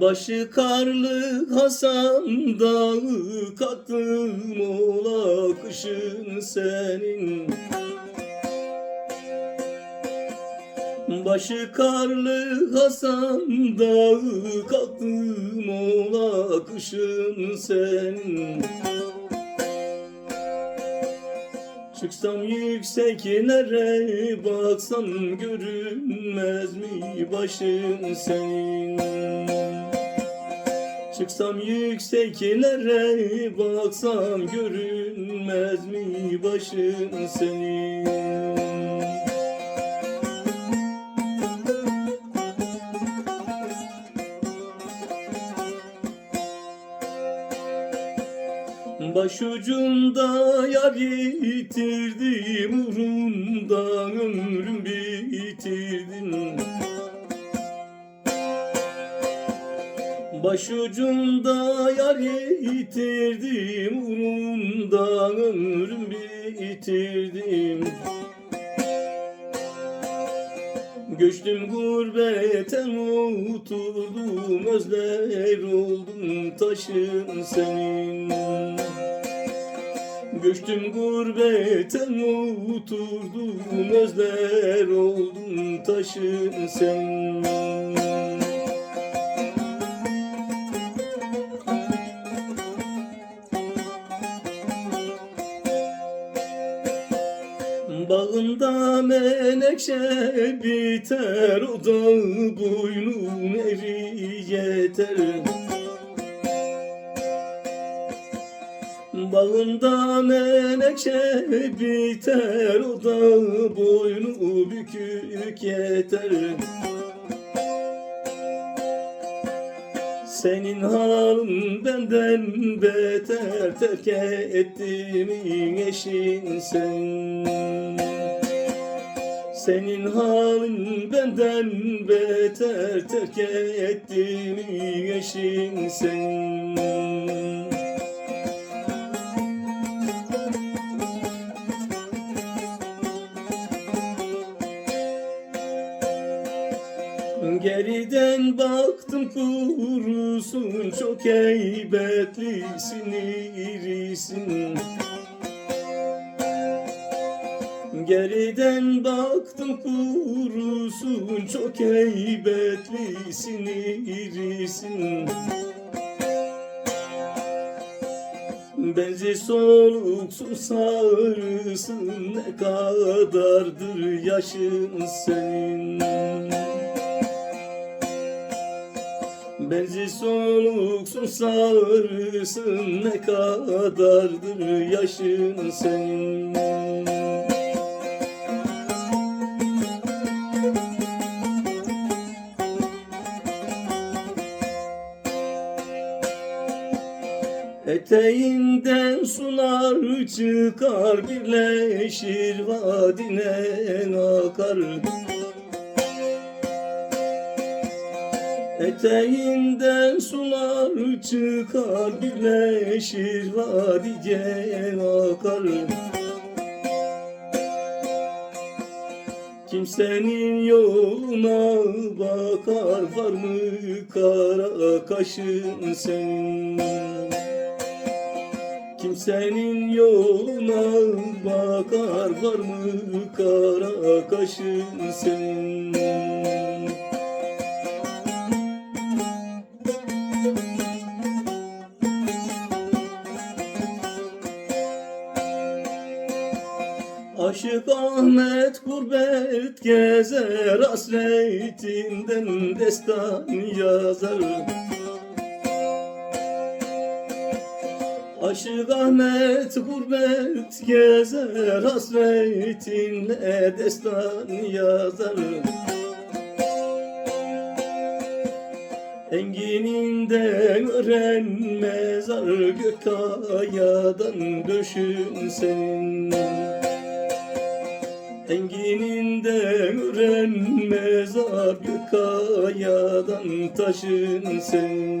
Başı karlı Hasan dağı Kalktım ola kışın senin Başı karlı Hasan dağı Kalktım ola kışın senin Çıksam yükseklere baksam görünmez mi başın senin? Çıksam yükseklere baksam görünmez mi başın senin? Başucumda yar yitirdim uğrunda ömrüm bitirdim Başucumda yar yitirdim uğrunda ömrüm bitirdim. Göçtüm gurbete oturdum özler oldum taşın senin. Göçtüm gurbete oturdum özler oldum taşın senin Bağında menekşe biter O da boynun eri yeter Bağında menekşe biter O da boynu bükük yeter. Senin halin benden beter terk ettiğimin eşin sen Senin halin benden beter terk ettiğimin eşin sen Geriden baktım kurusun çok heybetlisin irisin Geriden baktım kurusun çok heybetlisin irisin. Benzi soluksun sarısın ne kadardır yaşın senin? Benzi soluksun sarısın ne kadardır yaşın senin Eteğinden sular çıkar birleşir vadine akar Eteğinden sular çıkar birleşir vadiye akar Kimsenin yoluna bakar var mı kara kaşın senin Kimsenin yoluna bakar var mı kara kaşın senin? Aşık Ahmet gurbet gezer hasretinden destan yazar Aşık Ahmet gurbet gezer hasretinle destan yazar. Engininden ören mezar gök kayadan döşün senin. Engininden ören mezar gök kayadan taşın sen